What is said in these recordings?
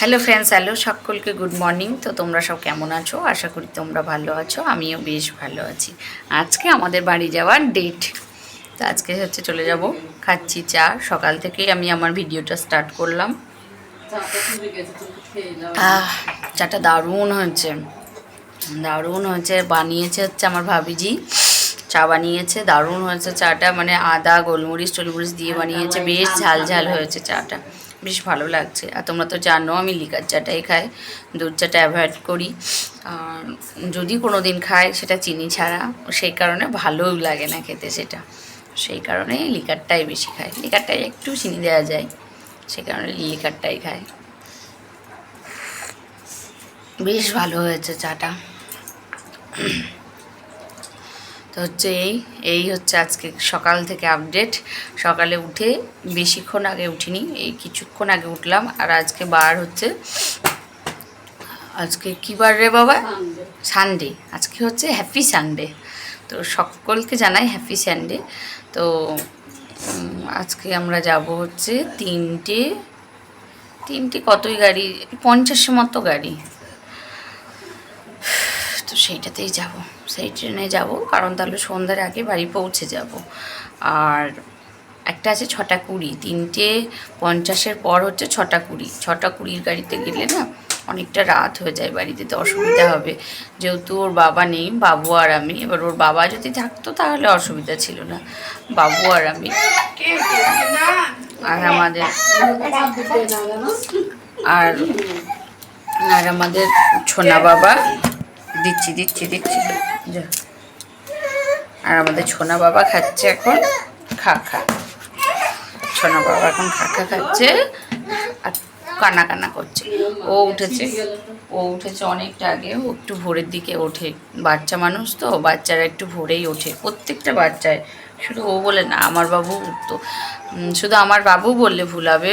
Hello friends hello সকলকে good morning তো তোমরা সব কেমন আছো? আশা করি তোমরা ভালো আছো, আমিও বেশ ভালো আছি। আজকে আমাদের বাড়ি যাওয়ার ডেট তো আজকে হচ্ছে চলে যাব, খাচ্ছি চা। সকাল থেকেই আমি আমার ভিডিওটা স্টার্ট করলাম। চাটা দারুণ হয়েছে। দারুণ হয়েছে। বানিয়েছে হচ্ছে আমার ভাবিজি। চা বানিয়েছে, দারুণ হয়েছে চাটা। মানে আদা, গোলমরিচ, টোলমরিচ দিয়ে বানিয়েছে। বেশ ঝাল ঝাল হয়েছে চাটা। বেশ ভালো লাগছে। আর তোমরা তো জানো আমি লিকার চাটাই খাই, দুধ চাটা অ্যাভয়েড করি। আর যদি কোনো দিন খাই সেটা চিনি ছাড়া, সেই কারণে ভালোও লাগে না খেতে সেটা। সেই কারণে লিকারটাই বেশি খাই। লিকারটাই একটু চিনি দেওয়া যায়, সেই কারণে লিকারটাই খাই। বেশ ভালো হয়েছে চাটা। তো হচ্ছে এই এই হচ্ছে আজকে সকাল থেকে আপডেট সকালে উঠে বেশিক্ষণ আগে উঠিনি এই কিছুক্ষণ আগে উঠলাম। আর আজকে বার হচ্ছে আজকে কী বার রে বাবা? সানডে আজকে হচ্ছে হ্যাপি সানডে তো সকলকে জানাই হ্যাপি সানডে তো আজকে আমরা যাব হচ্ছে তিনটে তিনটে কতই গাড়ি? পঞ্চাশের মতো গাড়ি। তো সেইটাতেই যাব। সেই ট্রেনে যাব, কারণ তাহলে সন্ধ্যার আগে বাড়ি পৌঁছে যাব। আর একটা আছে ছটা কুড়ি, তিনটে পঞ্চাশের পর হচ্ছে ছটা কুড়ি। ছটা কুড়ির গাড়িতে গেলে না অনেকটা রাত হয়ে যায় বাড়িতে, তো অসুবিধা হবে। যেহেতু ওর বাবা নেই, বাবু আর আমি, এবার ওর বাবা যদি থাকতো তাহলে অসুবিধা ছিল না। বাবু আর আমি। আর আমাদের আর আর আমাদের ছোনা বাবা। দিচ্ছি দিচ্ছি দিচ্ছি। যা। আর আমাদের ছোনা বাবা খাচ্ছে এখন। খা খা। ছোনা বাবা এখন খা খা খাচ্ছে। আর কানা কানা করছে। ও উঠেছে। ও উঠেছে অনেকটা আগে। ও একটু ভোরের দিকে ওঠে। বাচ্চা মানুষ তো, বাচ্চারা একটু ভোরেই ওঠে। প্রত্যেকটা বাচ্চায়। শুধু ও বলে না, আমার বাবু উঠতো শুধু আমার বাবু বললে ভুল হবে।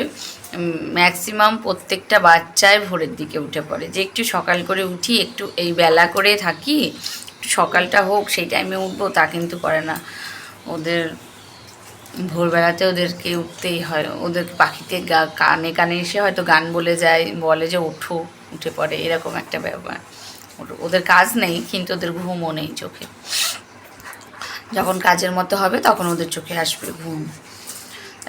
ম্যাক্সিমাম প্রত্যেকটা বাচ্চায় ভোরের দিকে উঠে পড়ে। যে একটু সকাল করে উঠি, একটু এই বেলা করে থাকি সকালটা হোক, সেই টাইমে উঠবো, তা কিন্তু করে না। ওদের ভোরবেলাতে ওদেরকে উঠতেই হয়। ওদের পাখিতে গা- কানে কানে এসে হয়তো গান বলে যায়, বলে যে, ওঠো। উঠে পড়ে, এরকম একটা ব্যাপার। ওদের কাজ নেই, কিন্তু ওদের ঘুমও নেই চোখে। যখন কাজের মতো হবে, তখন ওদের চোখে আসবে ঘুম।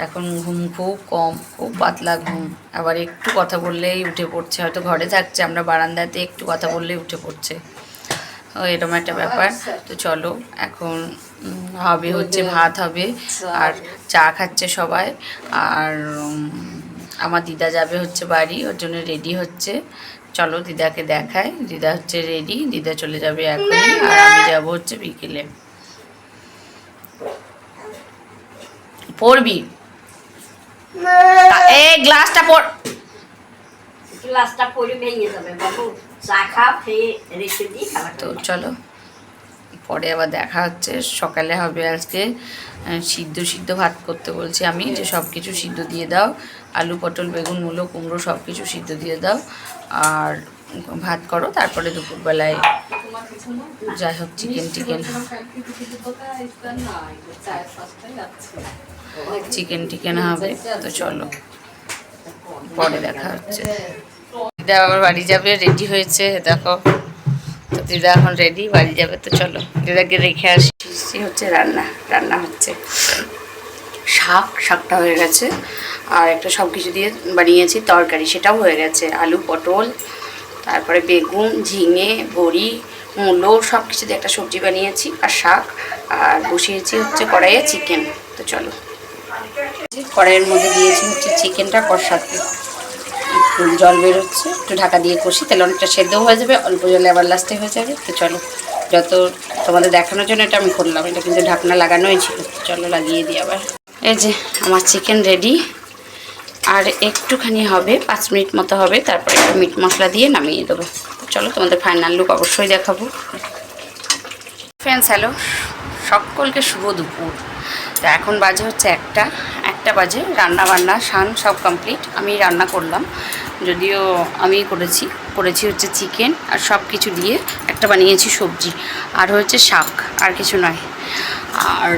এখন ঘুম খুব কম, খুব পাতলা ঘুম। আবার একটু কথা বললেই উঠে পড়ছে। হয়তো ঘরে থাকছে, আমরা বারান্দাতে একটু কথা বললেই উঠে পড়ছে। এরকম একটা ব্যাপার। তো চলো, এখন হবে হচ্ছে ভাত হবে, আর চা খাচ্ছে সবাই। আর আমার দিদা যাবে হচ্ছে বাড়ি, ওর জন্য রেডি হচ্ছে। চলো, দিদাকে দেখায় দিদা হচ্ছে রেডি, দিদা চলে যাবে এখনই, আর আমি যাব হচ্ছে বিকেলে। পড়বি? এই গ্লাসটা পড় গ্লাসটা পরে ভেঙে যাবে বাবু। চা খা খেয়ে রেখে দিই তো চলো। পরে আবার দেখা হচ্ছে সকালে হবে আজকে সিদ্ধ সিদ্ধ ভাত করতে বলছি আমি যে সব কিছু সিদ্ধ দিয়ে দাও। আলু পটল বেগুন মূলো কুমড়ো সব কিছু সিদ্ধ দিয়ে দাও। আর ভাত করো তারপরে দুপুরবেলায় যাই হোক চিকেন টিকেন চিকেন টিকেন হবে তো চলো। পরে দেখা হচ্ছে। দিদা আবার বাড়ি যাবে রেডি হয়েছে দেখো। তো দিদা এখন রেডি বাড়ি যাবে তো চলো। দিদাকে রেখে আসি হচ্ছে রান্না রান্না হচ্ছে। শাক শাকটা হয়ে গেছে। আর একটা সব কিছু দিয়ে বানিয়েছি তরকারি সেটাও হয়ে গেছে। আলু পটল তারপরে বেগুন ঝিঙে বড়ি মূলো সব কিছু দিয়ে একটা সবজি বানিয়েছি, আর শাক, আর বসিয়েছি হচ্ছে কড়াইয়ে চিকেন তো চলো। কড়াইয়ের মধ্যে দিয়েছি হচ্ছে চিকেনটা কষাতে একটু জল বেরোচ্ছে, একটু ঢাকা দিয়ে কষি, তাহলে অনেকটা সেদ্ধ হয়ে যাবে, অল্প জলে আবার লাস্টে হয়ে যাবে। তো চলো, যত তোমাদের দেখানোর জন্য এটা আমি করলাম এটা কিন্তু ঢাকনা লাগানোই ছিল। চলো লাগিয়ে দিই আবার। এই যে, আমার চিকেন রেডি আর একটুখানি হবে, পাঁচ মিনিট মতো হবে, তারপরে একটু মিট মশলা দিয়ে নামিয়ে দেবো। চলো তোমাদের ফাইনাল লুক অবশ্যই দেখাবো। ফ্রেন্ডস হ্যালো সকলকে শুভ দুপুর। তো এখন বাজে হচ্ছে একটা একটা বাজে, রান্না বান্না শান সব কমপ্লিট আমি রান্না করলাম, যদিও আমি করেছি। করেছি হচ্ছে চিকেন আর সব কিছু দিয়ে একটা বানিয়েছি সবজি। আর হচ্ছে শাক, আর কিছু নয়। আর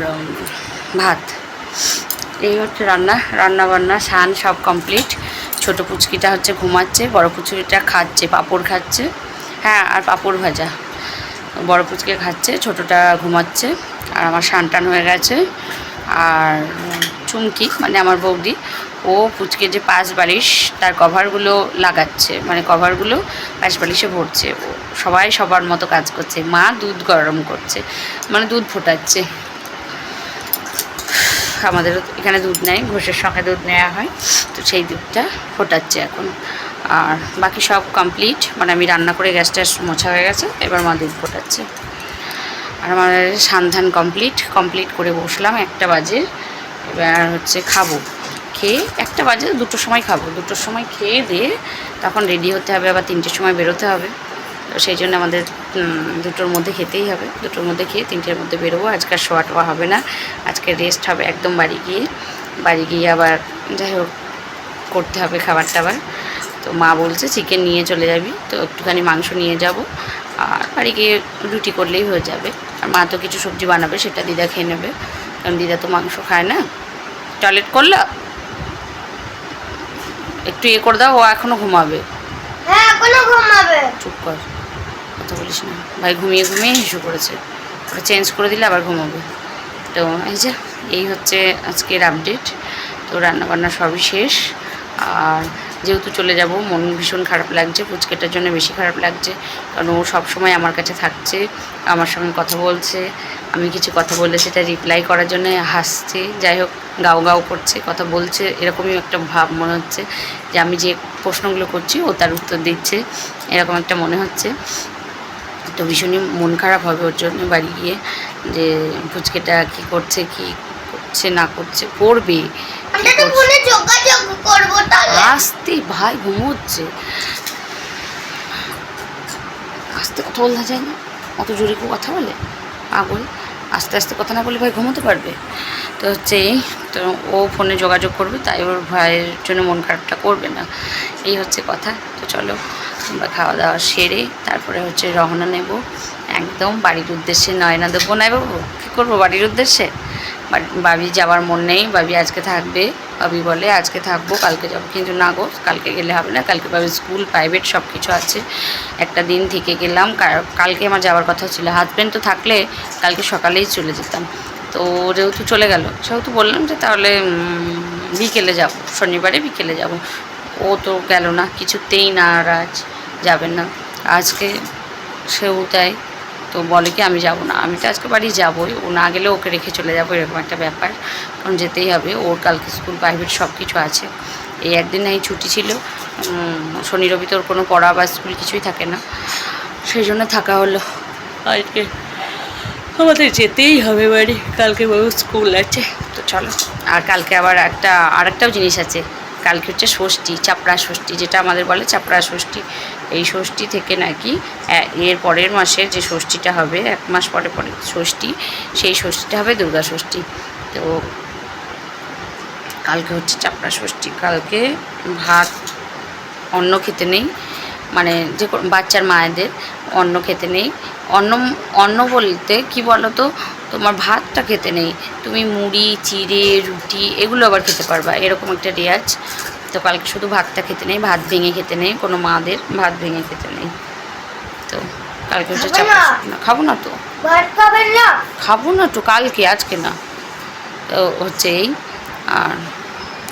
ভাত। এই হচ্ছে রান্না রান্না বান্না শান সব কমপ্লিট ছোট পুচকিটা হচ্ছে ঘুমাচ্ছে, বড় পুচকিটা খাচ্ছে, পাঁপড় খাচ্ছে। হ্যাঁ আর পাঁপড় ভাজা। বড় পুচকে খাচ্ছে, ছোটোটা ঘুমাচ্ছে, আর আমার সানটান হয়ে গেছে। আর চুমকি মানে আমার বৌদি, ও পুচকে যে পাশ বালিশ, তার কভারগুলো লাগাচ্ছে মানে কভারগুলো পাশ বালিশে ভরছে। ও সবাই সবার মতো কাজ করছে। মা দুধ গরম করছে মানে দুধ ফোটাচ্ছে। আমাদের এখানে দুধ নেয় ঘোষের সঙ্গে দুধ নেওয়া হয়, তো সেই দুধটা ফোটাচ্ছে এখন। আর বাকি সব কমপ্লিট মানে আমি রান্না করে গ্যাস ট্যাস মোছা হয়ে গেছে। এবার মা দুধ ফোটাচ্ছে। আর আমার সান্ধান কমপ্লিট কমপ্লিট করে বসলাম একটা বাজে। এবার হচ্ছে খাব। খেয়ে একটা বাজে, দুটোর সময় খাব। দুটোর সময় খেয়ে দিয়ে তখন রেডি হতে হবে, আবার তিনটের সময় বেরোতে হবে। তো সেই জন্য আমাদের দুটোর মধ্যে খেতেই হবে। দুটোর মধ্যে খেয়ে তিনটের মধ্যে বেরোবো। আজকে আর শোয়া টোয়া হবে না। আজকে রেস্ট হবে একদম বাড়ি গিয়ে। বাড়ি গিয়ে আবার যাই হোক, করতে হবে খাবার টাবার তো মা বলছে চিকেন নিয়ে চলে যাবি তো একটুখানি মাংস নিয়ে যাব আর বাড়ি গিয়ে রুটি করলেই হয়ে যাবে। আর মা তো কিছু সবজি বানাবে সেটা দিদা খেয়ে নেবে কারণ দিদা তো মাংস খায় না। টয়লেট করলা? একটু এ করে দাও ও এখনও ঘুমাবে। হ্যাঁ এখনও ঘুমাবে। চুপ কর কথা বলিস না। ভাই ঘুমিয়ে ঘুমিয়ে হিসু করেছে। ওটা চেঞ্জ করে দিলে আবার ঘুমাবে। তো এই যে এই হচ্ছে আজকের আপডেট তো রান্নাবান্না সবই শেষ। আর যেহেতু চলে যাব, মন ভীষণ খারাপ লাগছে পুচকেটার জন্য বেশি খারাপ লাগছে। কারণ ও সবসময় আমার কাছে থাকছে, আমার সঙ্গে কথা বলছে। আমি কিছু কথা বললে সেটা রিপ্লাই করার জন্য হাসছে। যাই হোক, গাও গাও করছে, কথা বলছে, এরকমই একটা ভাব মনে হচ্ছে যে আমি যে প্রশ্নগুলো করছি, ও তার উত্তর দিচ্ছে, এরকম একটা মনে হচ্ছে। তো ভীষণই মন খারাপ হবে ওর জন্য বাড়ি গিয়ে, যে ফুচকেটা কী করছে, কি করছে, না করছে, করবে। আমরা তো ফোনে যোগাযোগ করব তাহলে। আস্তে ভাই ঘুমোচ্ছে। আস্তে কথা বলতে যায় না। অত জোরে কেউ কথা বলে? পাগল আস্তে আস্তে কথা না বলে ভাই ঘুমোতে পারবে? তো হচ্ছে তো ও ফোনে যোগাযোগ করবে তাই ওর ভাইয়ের জন্য মন খারাপটা করবে না। এই হচ্ছে কথা। তো চলো আমরা খাওয়া দাওয়া সেরে তারপরে হচ্ছে রওনা নেব। একদম বাড়ির উদ্দেশ্যে নয়না দেবো নাই বাবু কী করব বাড়ির উদ্দেশ্যে? বাড়ি- বাবি যাওয়ার মন নেই বাবি আজকে থাকবে। বাবি বলে, আজকে থাকব, কালকে যাব। কিন্তু না গো, কালকে গেলে হবে না। কালকে বাবি স্কুল, প্রাইভেট সব কিছু আছে। একটা দিন থেকে গেলাম কালকে আমার যাওয়ার কথা ছিল। হাজব্যান্ড তো থাকলে কালকে সকালেই চলে যেতাম। তো যেহেতু চলে গেল, সেহেতু বললাম যে তাহলে বিকেলে যাব, শনিবারে বিকেলে যাব। ও তো গেল না, কিছুতেই না আর আজ যাবে না। আজকে সেও তাই তো বলে কি আমি যাব না। আমি তো আজকে বাড়ি যাবোই। ও না গেলে ওকে রেখে চলে যাব এরকম একটা ব্যাপার। কারণ যেতেই হবে। ওর কালকে স্কুল প্রাইভেট সব কিছু আছে। এই একদিন এই ছুটি ছিল। শনি রবি তোর কোনো পড়া বা স্কুল কিছুই থাকে না। সেই জন্য থাকা হলো। আজকে আমাদের যেতেই হবে বাড়ি। কালকে বাবু স্কুল আছে। তো চলো। আর কালকে আবার একটা আরেকটাও জিনিস আছে। কালকে হচ্ছে ষষ্ঠী, চাপড়া ষষ্ঠী যেটা আমাদের বলে, চাপড়া ষষ্ঠী। এই ষষ্ঠী থেকে নাকি এর পরের মাসে যে ষষ্ঠীটা হবে, এক মাস পরে পরে ষষ্ঠী, সেই ষষ্ঠীটা হবে দুর্গা ষষ্ঠী। তো কালকে হচ্ছে চাপড়া ষষ্ঠী, কালকে ভাত অন্ন খেতে নেই মানে যে বাচ্চার মায়েদের অন্ন খেতে নেই। অন্ন অন্ন বলতে কি বলো তো তোমার ভাতটা খেতে নেই। তুমি মুড়ি চিড়ে রুটি এগুলো আবার খেতে পারবা। এরকম একটা রেয়াজ। তো কালকে শুধু ভাতটা খেতে নেই ভাত ভেঙে খেতে নেই কোনো মাদের ভাত ভেঙে খেতে নেই। তো কালকে হচ্ছে খাবে না? খাব না তো। খাব না তো কালকে আজকে না। তো হচ্ছে এই। আর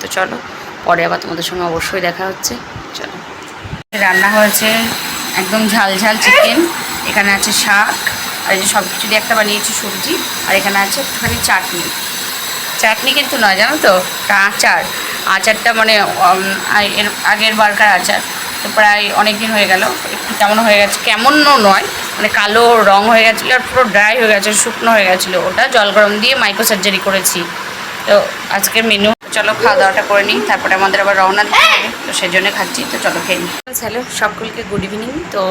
তো চলো পরে আবার তোমাদের সঙ্গে অবশ্যই দেখা হচ্ছে। চলো। রান্না হয়েছে একদম ঝাল ঝাল চিকেন। এখানে আছে শাক। আর এই যে সব কিছু দিয়ে একটা বানিয়েছি সবজি, আর এখানে আছে একটুখানি চাটনি। চাটনি কিন্তু নয়, জানো তো? আচার। আচারটা মানে এর আগের বারকার আচার। তো প্রায় অনেক দিন হয়ে গেল। একটু কেমন হয়ে গেছে, কেমনও নয় মানে কালো রং হয়ে গেছিল আর পুরো ড্রাই হয়ে গেছে, শুকনো হয়ে গেছিল। ওটা জল গরম দিয়ে মাইক্রো সার্জারি করেছি। তো আজকের মেনু চলো খাওয়া দাওয়াটা করে নিই। তারপরে আমাদের আবার রওনা দিতে হবে। তো সেই জন্য খাচ্ছি। তো চলো খেয়ে নিই। হ্যালো, সকলকে গুড ইভিনিং তো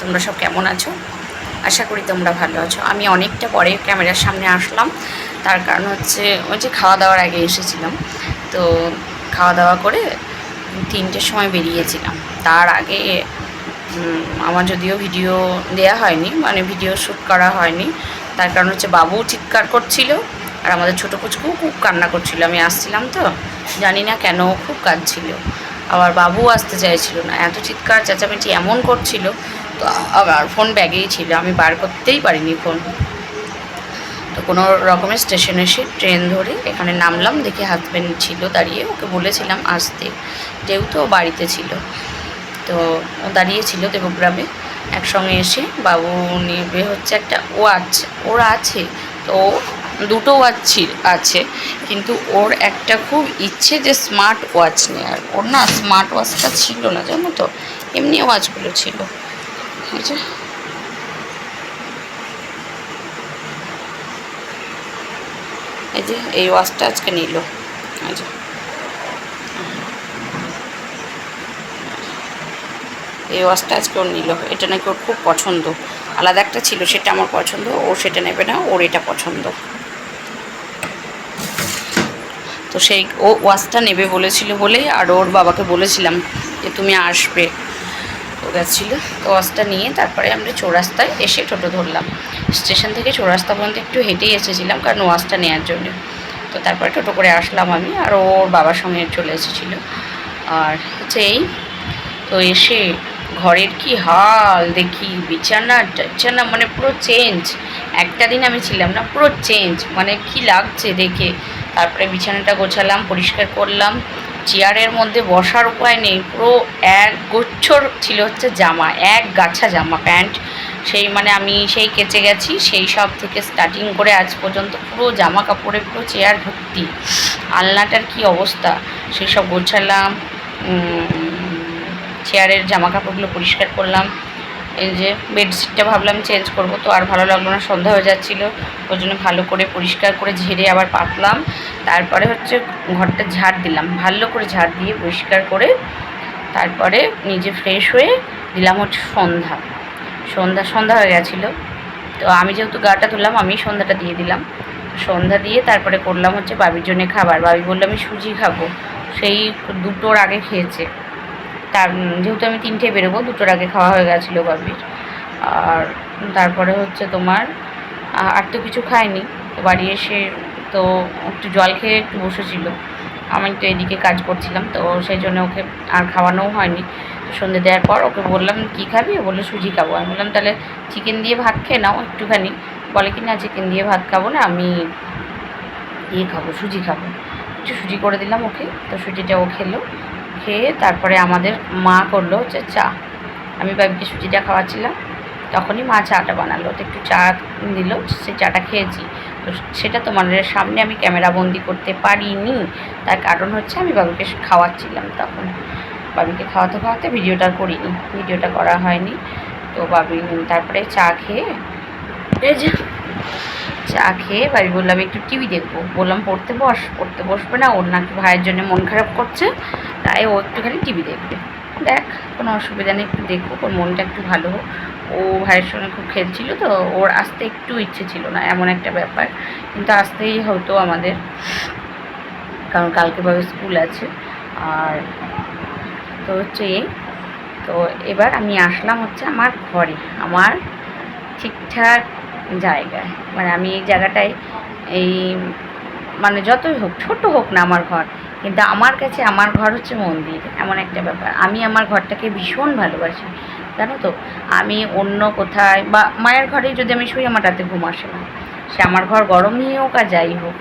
তোমরা সব কেমন আছো? আশা করি তোমরা ভালো আছো। আমি অনেকটা পরে ক্যামেরার সামনে আসলাম। তার কারণ হচ্ছে ওই যে খাওয়া দাওয়ার আগে এসেছিলাম। তো খাওয়া দাওয়া করে তিনটের সময় বেরিয়েছিলাম। তার আগে আমার যদিও ভিডিও দেয়া হয়নি মানে ভিডিও শ্যুট করা হয়নি। তার কারণ হচ্ছে বাবু চিৎকার করছিল আর আমাদের ছোটো কুচকুও খুব কান্না করছিল। আমি আসছিলাম তো, জানি না কেন খুব কাঁদছিল। আবার বাবু আসতে চাইছিল না। এত চিৎকার, চেঁচামেচি এমন করছিল তো আবার ফোন ব্যাগেই ছিল। আমি বার করতেই পারিনি ফোন তো কোনো রকমের স্টেশনে এসে ট্রেন ধরে এখানে নামলাম, দেখে হাজব্যান্ড ছিল দাঁড়িয়ে, ওকে বলেছিলাম আসতে। যেহেতু ও বাড়িতে ছিল। তো ও দাঁড়িয়েছিল দেবগ্রামে। একসঙ্গে এসে বাবু নেবে হচ্ছে একটা ওয়াচ ওর আছে, তো ও দুটো ওয়াচ ছিল- আছে। কিন্তু ওর একটা খুব ইচ্ছে যে স্মার্ট ওয়াচ নেওয়ার। ওর না স্মার্ট ওয়াচটা ছিল না, জানো তো? এমনি ওয়াচগুলো ছিল। যে এই যে, এই ওয়াচটা আজকে নিল। যে। এই ওয়াচটা আজকে ওর নিল। এটা নাকি ওর খুব পছন্দ। আলাদা একটা ছিল, সেটা আমার পছন্দ। ও সেটা নেবে না, ওর এটা পছন্দ। তো সেই, ও ওয়াচটা নেবে বলেছিল বলেই, আর ওর বাবাকে বলেছিলাম যে, তুমি আসবে। গেছিল তো ওয়াচটা নিয়ে তারপরে আমরা চৌরাস্তায় এসে টোটো ধরলাম। স্টেশন থেকে চৌরাস্তা পর্যন্ত একটু হেঁটেই এসেছিলাম কারণ ওয়াচটা নেওয়ার জন্য। তো তারপরে টোটো করে আসলাম আমি আর ওর বাবার সঙ্গে চলে এসেছিল। আর হচ্ছে এই, তো এসে ঘরের কি হাল দেখি, বিছানা, টাছানা মানে পুরো চেঞ্জ একটা দিন আমি ছিলাম না, পুরো চেঞ্জ মানে কি লাগছে দেখে। তারপরে বিছানাটা গোছালাম, পরিষ্কার করলাম। চেয়ারের মধ্যে বসার উপায় নেই। পুরো এক গোচ্ছর ছিল হচ্ছে জামা, এক গাছা জামা প্যান্ট। সেই মানে আমি সেই কেচে গেছি, সেই সব থেকে স্টার্টিং করে আজ পর্যন্ত পুরো জামা কাপড়ে পুরো চেয়ার ভর্তি। আলনাটার কি অবস্থা? সেই সব গোছালাম চেয়ারের জামা কাপড়গুলো পরিষ্কার করলাম। এই যে বেডশিটটা ভাবলাম চেঞ্জ করব, তো আর ভালো লাগল না সন্ধ্যা হয়ে যাচ্ছিল। ওই জন্য ভালো করে পরিষ্কার করে ঝেড়ে আবার পাতলাম। তারপরে হচ্ছে ঘরটা ঝাড় দিলাম, ভালো করে ঝাড় দিয়ে পরিষ্কার করে তারপরে নিজে ফ্রেশ হয়ে দিলাম হচ্ছে সন্ধ্যা। সন্ধ্যা সন্ধ্যা হয়ে গেছিল। তো আমি যেহেতু গাটা তুললাম আমি সন্ধ্যাটা দিয়ে দিলাম। সন্ধ্যা দিয়ে তারপরে করলাম হচ্ছে বাবির জন্যে খাবার। বাবি বলল, আমি সুজি খাব। সেই দুটোর আগে খেয়েছে। তার, যেহেতু আমি তিনটে বেরোবো, দুটোর আগে খাওয়া হয়ে গেছিল বাবির আর তারপরে হচ্ছে তোমার আর তো কিছু খায়নি তো বাড়ি এসে তো একটু জল খেয়ে একটু বসেছিল। আমি তো এদিকে কাজ করছিলাম, তো সেই জন্য ওকে আর খাওয়ানোও হয়নি। সন্ধে দেওয়ার পর ওকে বললাম, কী খাবি? বলল, সুজি খাব। আমি বললাম, তাহলে চিকেন দিয়ে ভাত খেয়ে নাও একটুখানি। বলে কি, না, চিকেন দিয়ে ভাত খাব না, আমি ইয়ে খাব, সুজি খাব। একটু সুজি করে দিলাম ওকে, তো সুজিটা ও খেলো। খেয়ে তারপরে আমাদের মা করল হচ্ছে চা। আমি বাবিকে সুজিটা খাওয়াচ্ছিলাম। তখনই মা চাটা বানালো। তো একটু চা দিল সেই চাটা খেয়েছি। তো সেটা তোমাদের সামনে আমি ক্যামেরা বন্দি করতে পারিনি। তার কারণ হচ্ছে আমি বাবিকে খাওয়াচ্ছিলাম তখন। বাবিকে খাওয়াতে খাওয়াতে ভিডিওটা করিনি। ভিডিওটা করা হয়নি। তো বাবি তারপরে চা খেয়ে এই যে চা খেয়ে বাবি বললাম, একটু টিভি দেখব। বললাম, পড়তে বস, পড়তে বসবে না? ওর নাকি ভাইয়ের জন্য মন খারাপ করছে। তাই ও একটুখানি টিভি দেখবে। দেখ, কোনো অসুবিধা নেই, একটু দেখব ওর মনটা একটু ভালো হোক। ও ভাইয়ের সঙ্গে খুব খেলছিল তো, ওর আসতে একটু ইচ্ছে ছিল না, এমন একটা ব্যাপার। কিন্তু আসতেই হতো আমাদের, কারণ কালকে ভাবে স্কুল আছে। আর তো হচ্ছে এই, তো এবার আমি আসলাম হচ্ছে আমার ঘরে, আমার ঠিকঠাক জায়গায়। মানে আমি এই জায়গাটায় এই মানে যতই হোক, ছোট হোক না আমার ঘর, কিন্তু আমার কাছে আমার ঘর হচ্ছে মন্দির, এমন একটা ব্যাপার। আমি আমার ঘরটাকে ভীষণ ভালোবাসি, জানো তো? আমি অন্য কোথায় বা মায়ের ঘরেই যদি আমি শুই, আমার রাতে ঘুম আসে না। সে আমার ঘর গরমই হোক আর যাই হোক,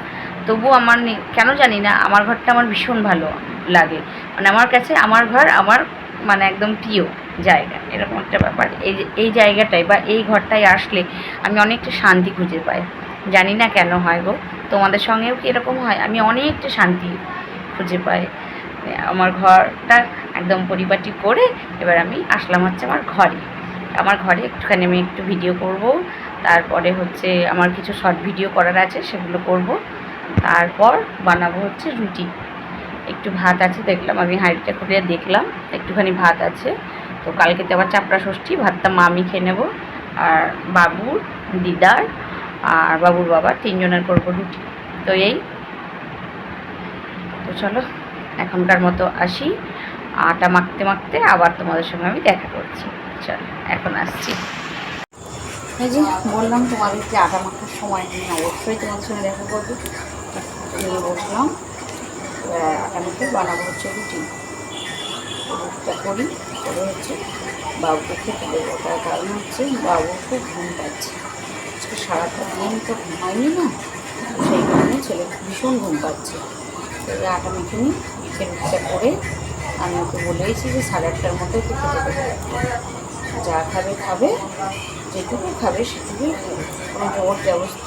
তবু আমার কেন জানি না, আমার ঘরটা আমার ভীষণ ভালো লাগে। মানে আমার কাছে আমার ঘর আমার মানে একদম প্রিয় জায়গা, এরকম একটা ব্যাপার। এই এই জায়গাটায় বা এই ঘরটায় আসলে আমি অনেকটা শান্তি খুঁজে পাই। জানি না কেন হয় গো। তোমাদের সঙ্গেও কি এরকম হয়? আমি অনেকটা শান্তি খুঁজে পাই। আমার ঘরটা একদম পরিপাটি করে এবার আমি আসলাম হচ্ছে আমার ঘরে। আমার ঘরে একটুখানি আমি একটু ভিডিও করব। তারপরে হচ্ছে আমার কিছু শর্ট ভিডিও করার আছে, সেগুলো করব। তারপর বানাবো হচ্ছে রুটি। একটু ভাত আছে, দেখলাম আমি হাঁড়িটা খুলে দেখলাম, একটুখানি ভাত আছে। তো কালকে তো আবার চাপড়া ষষ্ঠী, ভাতটা মা আমি খেয়ে নেব। আর বাবুর, দিদার আর বাবুর বাবা তিনজনের করব রুটি। তো এই, তো চলো, এখনকার মতো আসি। আটা মাখতে মাখতে আবার তোমাদের সঙ্গে আমি দেখা করছি। চলো, এখন আসছি। এই যে বললাম তোমাদেরকে আটা মাখার সময় নেই, অবশ্যই তোমাদের সঙ্গে দেখা করব। নিয়ে বসলাম। আটা মেখে বানাবো হচ্ছে রুটি। রুটিটা করি, করে হচ্ছে বাবুকে খেতে দেবো। তার কারণ হচ্ছে বাবু খুব ঘুম পাচ্ছে। সারাটা দিন তো ঘুমায়নি না, সেই কারণে ছেলে ভীষণ ঘুম পাচ্ছে। তাই আটা মেখে নিই রুটিটা করে আমি ওকে বলেইছি যে সাড়ে আটটার মধ্যে ওকে খেতে দেবো। যা খাবে খাবে, যেটুকু খাবে সেটুকুই কোনো জোর জবরদস্তি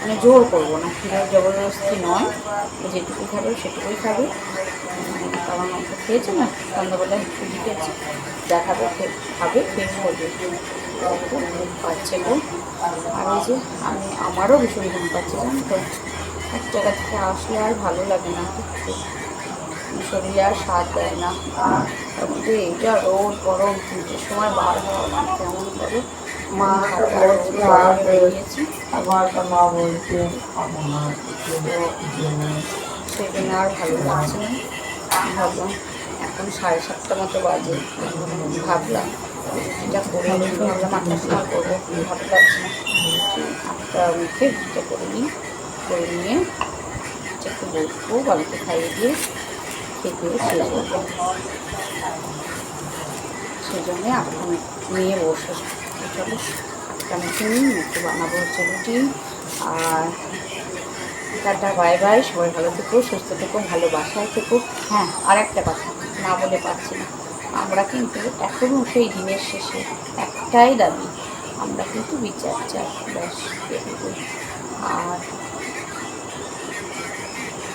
মানে জোর করব না জোর জবরদস্তি নয় যেটুকু খাবে সেটুকুই খাবে। কারণ খেয়েছে না, সন্ধ্যাবেলায় সুজি খেয়েছে যা খাবে খাবে, খেয়ে করবে খুব ঘুম পাচ্ছে গো আর এই যে আমি আমারও ভীষণ ঘুম পাচ্ছে তো এক জায়গা থেকে আসলে আর ভালো লাগে না কিচ্ছু শরীরে আর স্বাদ দেয় না মধ্যে এইটা রোদ গরম তিনটের সময় বার হওয়া মানে কেমন করে মা বেরিয়েছি আপনার আর ভালো লাগছে না ভাবলাম এখন সাড়ে সাতটা মতো বাজে ভাবলাম এটা করে নিই করব না। মুখে করে নিই, করে নিয়ে একটু বসবো, বাড়িতে খাইয়ে দিয়ে খেতে শুয়ে পড়ব। সেই জন্যে আটটা নিয়ে বসে চলো, আটটা মুখে একটু বানাবো হচ্ছে রুটি। আর টাটা, বাই বাই, সবাই ভালো থেকো, সুস্থ থেকো ভালো বাসায় থেকো। হ্যাঁ আর একটা কথা, না বলে পারছি না। আমরা কিন্তু এখনও সেই দিনের শেষে একটাই দাবি আমরা কিন্তু বিচার চাই। ব্যাস এটুকুই। আর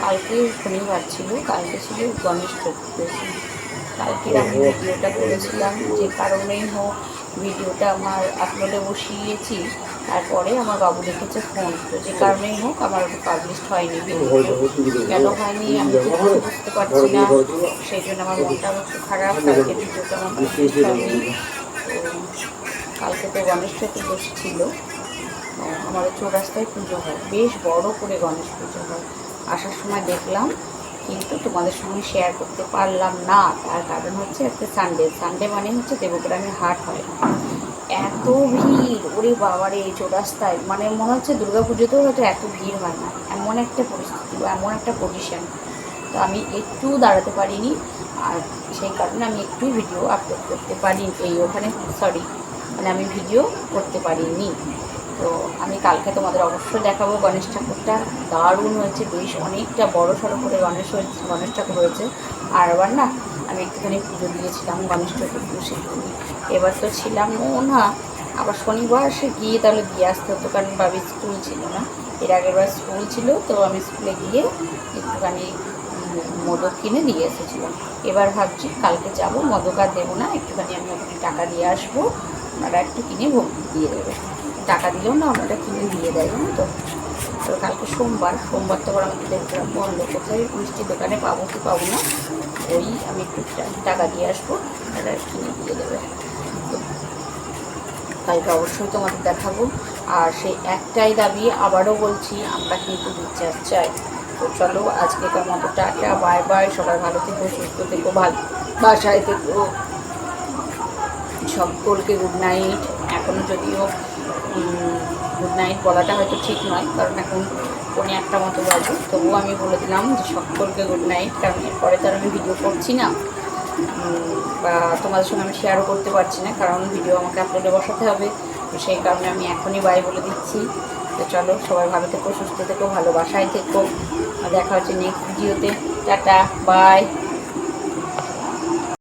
কালকে শনিবার ছিল কালকে ছিল গণেশ চতুর্দশী। কালকে আমি ভিডিওটা করেছিলাম যে কারণেই হোক ভিডিওটা আমার আপলোডে বসিয়েছি। তারপরে আমার বাবু দেখেছে ফোন তো যে কারণেই হোক আমার পাবলিশ হয়নি। কেন হয়নি আমি বুঝতে পারছি না। সেই জন্য আমার মনটা একটু খারাপ। কালকে ভিডিওটা আমার পাবলিশ হয়নি। কালকে তো গণেশ চতুর্দশী ছিল। আহ, আমাদের চৌরাস্তায় পুজো হয়। বেশ বড় করে গণেশ পুজো হয়। আসার সময় দেখলাম কিন্তু তোমাদের সঙ্গে শেয়ার করতে পারলাম না। তার কারণ হচ্ছে আজকে সানডে সানডে মানে হচ্ছে দেবগ্রামে হাট হয়। এত ভিড়, ওরে বাবারে চৌরাস্তায়। মানে মনে হচ্ছে দুর্গা পুজোতেও হয়তো এত ভিড় হয় না। এমন একটা পরিস্থিতি এমন একটা পজিশন তো আমি একটু দাঁড়াতে পারিনি, আর সেই কারণে আমি একটু ভিডিও আপলোড করতে পারি এই ওখানে সরি মানে আমি ভিডিও করতে পারিনি। তো আমি কালকে তোমাদের অবশ্যই দেখাবো গণেশ ঠাকুরটা। দারুণ হয়েছে, বেশ অনেকটা বড় সড়ো করে গণেশ হয়েছে, গণেশ ঠাকুর হয়েছে। আর আবার না, আমি একটুখানি পুজো দিয়েছিলাম গণেশ চতুর্দশী এবার তো ছিলামও না, আবার শনিবার সে গিয়ে তাহলে দিয়ে আসতে হতো, কারণ বাবির স্কুল ছিল না। এর আগের বার স্কুল ছিল, তো আমি স্কুলে গিয়ে একটুখানি মোদক কিনে দিয়ে এসেছিলাম। এবার ভাবছি কালকে যাব, মোদক আর দেবো না, একটুখানি আমি ওখানে টাকা দিয়ে আসব, ওনারা একটু কিনে ভোগ দিয়ে দেবে। টাকা দিলেও না, ওনারা কিনে দিয়ে দেয়, জানো তো। তো কালকে সোমবার সোমবার তো আবার আমাদের দেখলাম বন্ধ, কোথায় মিষ্টি দোকানে পাবো কি পাবো না, ওই আমি একটু টাকা দিয়ে আসব ওরা কিনে দিয়ে দেবে। তো কালকে অবশ্যই তোমাদের দেখাবো। আর সেই একটাই দাবি আবারও বলছি, আমরা কিন্তু বিচার চাই। তো চলো আজকে মতো টাটা, বাই বাই, সবাই ভালো থেকো, সুস্থ থেকো ভালো বাসায় থেকো। সকলকে গুড নাইট এখনও যদিও গুড নাইট বলাটা হয়তো ঠিক নয়, কারণ এখন পৌনে একটা মতো বাজে। তবুও আমি বলে দিলাম যে, সকলকে গুড নাইট কারণ এরপরে তো আর আমি ভিডিও করছি না। বা তোমাদের সঙ্গে আমি শেয়ারও করতে পারছি না, কারণ ভিডিও আমাকে আপলোডে বসাতে হবে। তো সেই কারণে আমি এখনই বাই বলে দিচ্ছি। তো চলো, সবাই ভালো থেকো, সুস্থ থেকো, ভালোবাসায় থেকো। দেখা হচ্ছে নেক্সট ভিডিওতে টাটা বাই